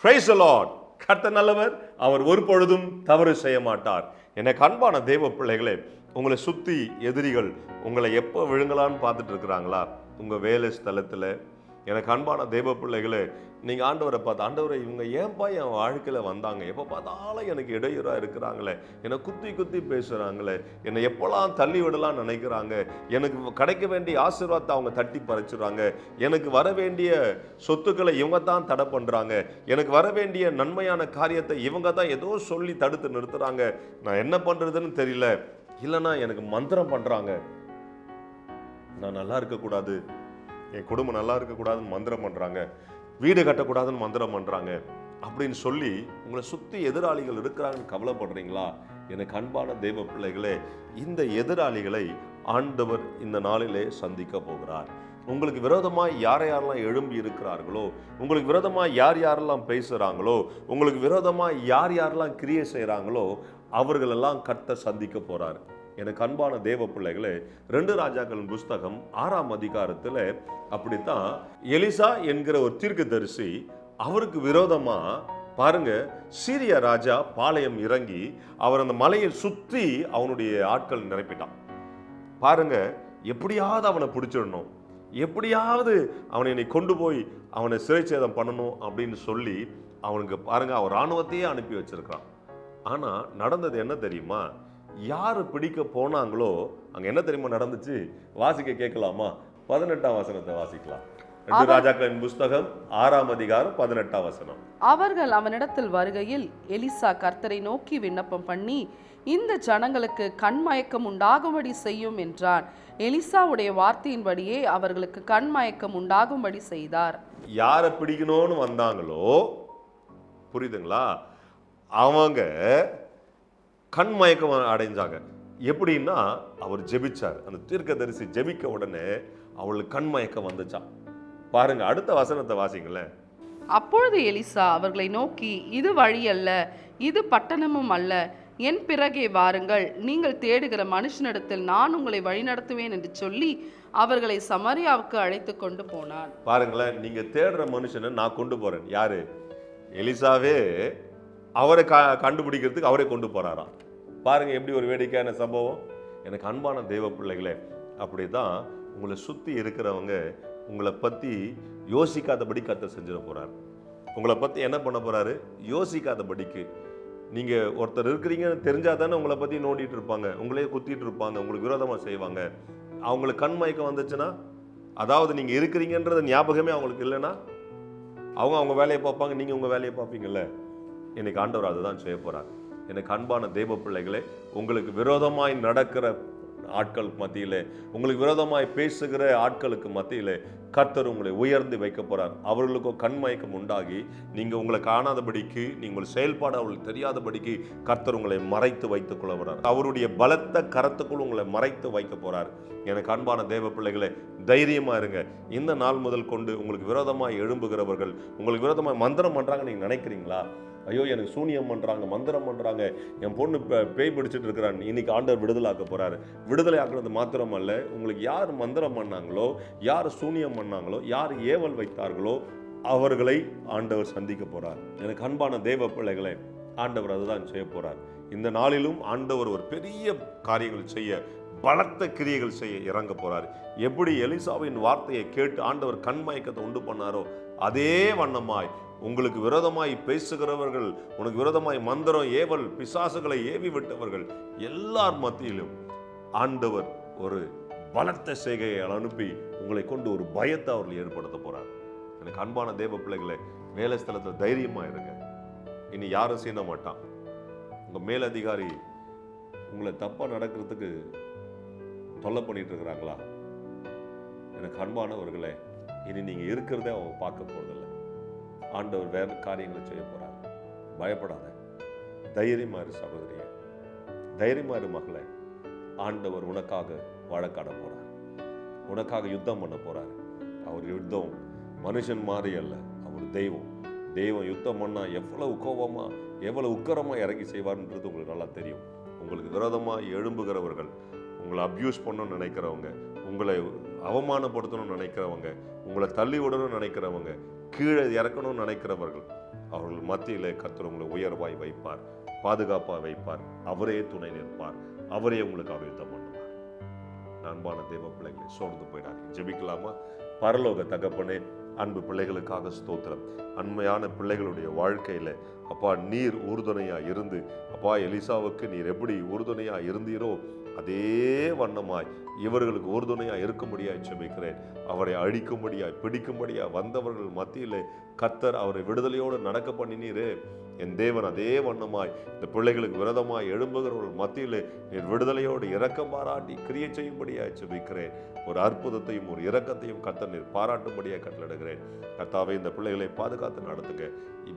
Price Lord கர்த்தர் நல்லவர். அவர் ஒரு பொழுதும் தவறு செய்ய மாட்டார். எனக்கு அன்பான தெய்வ பிள்ளைகளே உங்களை சுத்தி எதிரிகள் உங்களை எப்போ விழுங்கலான்னு பார்த்துட்டு இருக்கிறாங்களா? உங்க வேலை ஸ்தலத்தில். எனக்கு அன்பான தெய்வ பிள்ளைகளே நீங்கள் ஆண்டவரை பார்த்து ஆண்டவரை இவங்க ஏன்பா என் வாழ்க்கையில் வந்தாங்க? எப்போ பார்த்தாலும் எனக்கு இடையூறாக இருக்கிறாங்களே? என்னை குத்தி குத்தி பேசுகிறாங்களே என்னை எப்போல்லாம் தள்ளி விடலாம் நினைக்கிறாங்க? எனக்கு கிடைக்க வேண்டிய ஆசீர்வாதத்தை அவங்க தட்டி பறிச்சுடுறாங்க. எனக்கு வர வேண்டிய சொத்துக்களை இவங்க தான் தடை பண்ணுறாங்க எனக்கு வர வேண்டிய நன்மையான காரியத்தை இவங்க தான் ஏதோ சொல்லி தடுத்து நிறுத்துகிறாங்க நான் என்ன பண்ணுறதுன்னு தெரியல. இல்லைன்னா எனக்கு மந்திரம் பண்ணுறாங்க நான் நல்லா இருக்கக்கூடாது. என் குடும்பம் நல்லா இருக்கக்கூடாதுன்னு மந்திரம் பண்ணுறாங்க வீடு கட்டக்கூடாதுன்னு மந்திரம் பண்ணுறாங்க அப்படின்னு சொல்லி உங்களை சுற்றி எதிராளிகள் இருக்கிறாங்கன்னு கவலைப்படுறீங்களா? எனக்கு அன்பான தெய்வ பிள்ளைகளே இந்த எதிராளிகளை ஆண்டவர் இந்த நாளிலே சந்திக்க போகிறார். உங்களுக்கு விரோதமாக யார் யாரெல்லாம் எழும்பி இருக்கிறார்களோ உங்களுக்கு விரோதமாக யார் யாரெல்லாம் பேசுகிறாங்களோ உங்களுக்கு விரோதமாக யார் யாரெல்லாம் கிரியை செய்கிறாங்களோ அவர்களெல்லாம் கர்த்த சந்திக்க போகிறார் எனக்கு அன்பான தேவ பிள்ளைகளே ரெண்டு ராஜாக்களின் புஸ்தகம் ஆறாம் அதிகாரத்தில் அப்படித்தான் எலிசா என்கிற ஒரு தீர்க்கதரிசி அவருக்கு விரோதமாக பாருங்க சீரிய ராஜா பாளையம் இறங்கி அவர் அந்த மலையை சுற்றி அவனுடைய ஆட்கள் நிரப்பிட்டான். பாருங்க எப்படியாவது அவனை பிடிச்சிடணும் எப்படியாவது அவனை என்னை கொண்டு போய் அவனை சிறைச்சேதம் பண்ணணும் அப்படின்னு சொல்லி அவனுக்கு பாருங்க அவன் ராணுவத்தையே அனுப்பி வச்சிருக்கான் ஆனால் நடந்தது என்ன தெரியுமா? யாரு பிடிக்க போனாங்களோ அங்க என்ன தெரியுமா நடந்துச்சு? வாசிக்க கேட்கலாமா? பதினெட்டாம் வசனத்தை வாசிக்கலாம். ராஜாக்களின் புஸ்தகம் ஆறாம் அதிகாரம் பதினெட்டாம் வசனம். அவர்கள் அவனிடத்தில் வருகையில் எலிசா கர்த்தரை நோக்கி விண்ணப்பம் பண்ணி இந்த ஜனங்களுக்கு கண்மயக்கம் உண்டாகும்படி செய்யும் என்றான் எலிசாவுடைய வார்த்தையின்படியே அவர்களுக்கு கண்மயக்கம் உண்டாகும்படி செய்தார். யாரை பிடிக்கணும்னு வந்தாங்களோ புரியுதுங்களா? அவங்க கண் மயக்கம் அடைஞ்சாங்க. எப்படின்னா அவர் ஜெபிச்சார். அந்த தீர்க்கதரிசி ஜெபிக்க உடனே அவளுக்கு கண் மயக்கம் வந்துச்சான் பாருங்க அடுத்த வசனத்தை வாசிங்களேன். அப்பொழுது எலிசா அவர்களை நோக்கி இது வழி அல்ல இது பட்டணமும் அல்ல. என் பிறகே வாருங்கள். நீங்கள் தேடுகிற மனுஷனிடத்தில் நான் உங்களை வழிநடத்துவேன் என்று சொல்லி அவர்களை சமரியாவுக்கு அழைத்து கொண்டு போனான் பாருங்களேன் நீங்க தேடுற மனுஷனை நான் கொண்டு போறேன். யாரு? எலிசாவே அவரை கண்டுபிடிக்கிறதுக்கு அவரே கொண்டு போறாராம். பாருங்கள் எப்படி ஒரு வேடிக்கையான சம்பவம். எனக்கு அன்பான தெய்வ பிள்ளைகளே அப்படிதான் உங்களை சுற்றி இருக்கிறவங்க உங்களை பற்றி யோசிக்காதபடி கத்த செஞ்சிட போகிறார் உங்களை பற்றி என்ன பண்ண போகிறாரு யோசிக்காதபடிக்கு. நீங்கள் ஒருத்தர் இருக்கிறீங்கன்னு தெரிஞ்சால் தானே உங்களை பற்றி நோண்டிட்டு இருப்பாங்க உங்களே குத்திட்டு இருப்பாங்க உங்களுக்கு விரோதமாக செய்வாங்க. அவங்களுக்கு கண் மயக்கம் வந்துச்சுன்னா அதாவது நீங்கள் இருக்கிறீங்கன்றது ஞாபகமே அவங்களுக்கு இல்லைன்னா அவங்க அவங்க வேலையை பார்ப்பாங்க நீங்கள் உங்கள் வேலையை பார்ப்பீங்கல்ல. இன்னைக்கு ஆண்டவர் அதை தான் செய்ய போகிறார் எனக்கு அன்பான தெய்வ பிள்ளைகளே உங்களுக்கு விரோதமாய் நடக்கிற ஆட்கள் மத்தியிலே உங்களுக்கு விரோதமாய் பேசுகிற ஆட்களுக்கு மத்தியிலே கர்த்தர் உங்களை உயர்ந்து வைக்க போறார். அவர்களுக்கோ கண்மயக்கம் உண்டாகி நீங்கள் உங்களை காணாதபடிக்கு நீங்கள் செயல்பாடு அவர்களுக்கு தெரியாதபடிக்கு கர்த்தர் உங்களை மறைத்து வைத்துக் கொள்ள போறார். அவருடைய பலத்த கரத்துக்குள் உங்களை மறைத்து வைக்க போகிறார் எனக்கு அன்பான தேவ பிள்ளைகளை தைரியமாக இருங்க. இந்த நாள் முதல் கொண்டு உங்களுக்கு விரோதமாக எழும்புகிறவர்கள் உங்களுக்கு விரோதமாக மந்திரம் பண்ணுறாங்க நீங்கள் நினைக்கிறீங்களா? ஐயோ எனக்கு சூனியம் பண்ணுறாங்க மந்திரம் பண்ணுறாங்க என் பொண்ணு பே- பேய் பிடிச்சிட்டு இருக்கிறான். இன்னைக்கு ஆண்டவர் விடுதலாக்க போறாரு. விடுதலை ஆக்குறது மாத்திரம் அல்ல உங்களுக்கு யார் மந்திரம் பண்ணாங்களோ யார் சூனியம் பண்ணாங்களோ யார் ஏவல் வைத்தார்களோ அவர்களை ஆண்டவர் சந்திக்க போறார். எனக்கு அன்பான தெய்வ பிள்ளைகளை ஆண்டவர் அதுதான் செய்ய போறார். இந்த நாளிலும் ஆண்டவர் ஒரு பெரிய காரியங்கள் செய்ய பலத்த கிரியைகள் செய்ய இறங்க போகிறார் எப்படி எலிசாவின் வார்த்தையை கேட்டு ஆண்டவர் கண்மயக்கத்தை உண்டு பண்ணாரோ அதே வண்ணமாய் உங்களுக்கு விரோதமாய் பேசுகிறவர்கள் உனக்கு விரோதமாய் மந்திரம் ஏவல் பிசாசுகளை ஏவி விட்டவர்கள் எல்லார் மத்தியிலும் ஆண்டவர் ஒரு பலத்த செய்கையை அனுப்பி உங்களை கொண்டு ஒரு பயத்தை அவர்கள் ஏற்படுத்த போகிறார் எனக்கு அன்பான தேவ பிள்ளைகளை வேலை ஸ்தலத்தில் இருங்க. இனி யாரும் சீன மாட்டான். உங்கள் மேலதிகாரி உங்களை தப்பாக நடக்கிறதுக்கு தொல்லை பண்ணிட்டு இருக்கிறாங்களா? எனக்கு அன்பானவர்களே இனி நீங்கள் இருக்கிறதே அவங்க பார்க்க போறதில்ல. ஆண்டவர் வேறு காரியங்களை செய்ய போகிறாங்க பயப்படாத. தைரியமா இரு சகோதரியே. தைரியமா இரு மகளே. ஆண்டவர் உனக்காக வழக்காட போகிறார் உனக்காக யுத்தம் பண்ண போகிறாரு அவர் யுத்தம் மனுஷன் மாதிரி அல்ல அவர் தெய்வம். தெய்வம் யுத்தம் பண்ணால் எவ்வளவு கோபமாக எவ்வளவு உக்கரமாக இறங்கி செய்வார்ன்றது உங்களுக்கு நல்லா தெரியும். உங்களுக்கு விரோதமாக எழும்புகிறவர்கள் உங்களை அப்யூஸ் பண்ணணும்னு நினைக்கிறவங்க உங்களை அவமானப்படுத்தணும்னு நினைக்கிறவங்க உங்களை தள்ளி விடணும்னு நினைக்கிறவங்க கீழே இறக்கணும்னு நினைக்கிறவர்கள் அவர்கள் மத்தியில் கர்த்தர் உங்களை உயர்வாய் வைப்பார் பாதுகாப்பாக வைப்பார் அவரே துணை நிற்பார் அவரே உங்களுக்கு அபிவிருத்தம் பண்ணுவார் அன்பான தேவ பிள்ளைகளை சோர்ந்து போயிடாதீங்க. ஜெபிக்கலாமா? பரலோக தகப்பனே அன்பு பிள்ளைகளுக்காக ஸ்தோத்திரம். அண்மையான பிள்ளைகளுடைய வாழ்க்கையில் அப்பா நீர் உறுதுணையாக இருந்து அப்பா எலிசாவுக்கு நீர் எப்படி உறுதுணையாக இருந்தீரோ அதே வண்ணமாய் இவர்களுக்கு உறுதுணையா இருக்கும்படியாய் ஜெபிக்கிறேன். அவரை அழிக்கும்படியாய் பிடிக்கும்படியாய் வந்தவர்கள் மத்தியில் கத்தர் அவரை விடுதலையோடு நடக்க பண்ணினீரே. என் தேவன் அதே வண்ணமாய் இந்த பிள்ளைகளுக்கு விரதமாய் எழும்புகிறவர்கள் மத்தியில் நீர் விடுதலையோடு இரக்கம் பாராட்டி கிரியை செய்யும்படியாய் ஜெபிக்கிறேன். ஒரு அற்புதத்தையும் ஒரு இரக்கத்தையும் கத்த நீர் பாராட்டும்படியாக கட்டளிடுகிறேன் கர்த்தாவை இந்த பிள்ளைகளை பாதுகாத்து நடத்துங்க.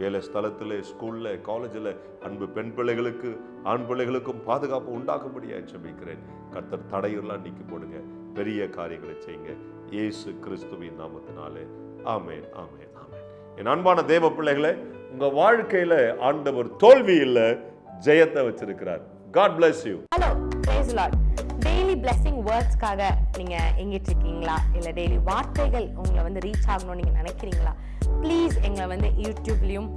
வேலை ஸ்தலத்தில் ஸ்கூலில் காலேஜில் அன்பு பெண் பிள்ளைகளுக்கு ஆண் பிள்ளைகளுக்கும் பாதுகாப்பு உண்டாக்கும்படியாக சுபிக்கிறேன் கர்த்தர் தடையெல்லாம் நீக்கி போடுங்க. பெரிய காரியங்களை செய்யுங்க. இயேசு கிறிஸ்துவின் நாமத்தினாலே. ஆமேன் ஆமேன் ஆமேன். என் அன்பான தேவ பிள்ளைகளை உங்கள் வாழ்க்கையில் ஆண்டவர் தோல்வி இல்லை ஜெயத்தை வச்சிருக்கிறார். God bless you hello praise Lord daily blessing வேர்ட்ஸ்க்காக நீங்கள் எங்கிட்டு இருக்கீங்களா இல்லை டெய்லி வார்த்தைகள் உங்களை வந்து ரீச் ஆகணும்னு நீங்கள் நினைக்கிறீங்களா? ப்ளீஸ் எங்களை வந்து யூடியூப்லேயும்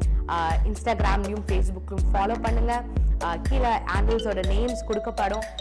இன்ஸ்டாகிராம்லேயும் ஃபேஸ்புக்லயும் ஃபாலோ பண்ணுங்கள் கீழே ஆண்டில்ஸோட நேம்ஸ் கொடுக்கப்படும்.